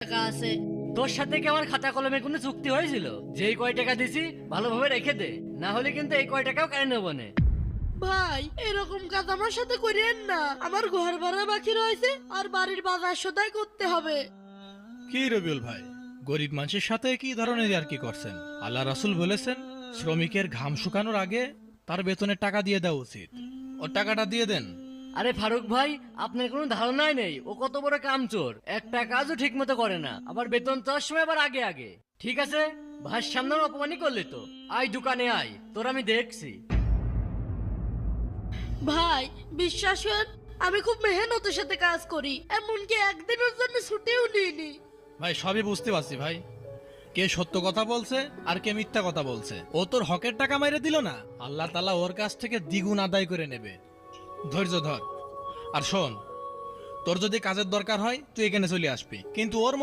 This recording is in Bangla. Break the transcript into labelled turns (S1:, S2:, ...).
S1: টাকা আছে।
S2: তোর সাথে কি আমার খাতা কলমে কোনো চুক্তি হয়েছিল? যেই কয় টাকা দিছি ভালোভাবে রেখে দে। না হলে কিন্তু এই কয় টাকাও কেন নেব না।
S1: ভাই এরকম কাজ আমার সাথে করিয়েন না। আমার ঘর ভাড়া বাকি রয়েছে আর বাড়ির বাজার সদাই করতে হবে।
S3: কি রবিউল ভাই গরিব মানুষের সাথে কি ধরনের আর কি করছেন? আল্লাহ রাসুল বলেছেন শ্রমিকের ঘাম শুকানোর আগে তার বেতনের টাকা দিয়ে দেওয়া উচিত। ওর টাকাটা দিয়ে দেন।
S2: আরে ফারুক ভাই আপনার কোনো ধারণাই নেই। ও কত বড় কামচোর। একটা কাজও ঠিক মতো করে না। আবার বেতন তোর সময় আবার আগে আগে। ঠিক আছে? ভাইয়ের সামনে অপমানই করলি তো। আয় দোকানে আয়। তোর আমি দেখছি।
S1: ভাই বিশ্বাস করেন আমি খুব মেহনতের সাথে কাজ করি। এমনকি একদিনের জন্য ছুটিও নিইনি।
S3: ভাই সবই বুঝতে পারছি ভাই। কে সত্য কথা বলছে আর কে মিথ্যা কথা বলছে। ও তোর হকের টাকা মাইরে দিল না? আল্লাহ তালা ওর কাছ থেকে দ্বিগুণ আদায় করে নেবে। ধৈর্য ধর। আর শোন তোর যদি কাজের দরকার হয় তুই এখানে চলে আসবি। কিন্তু ওর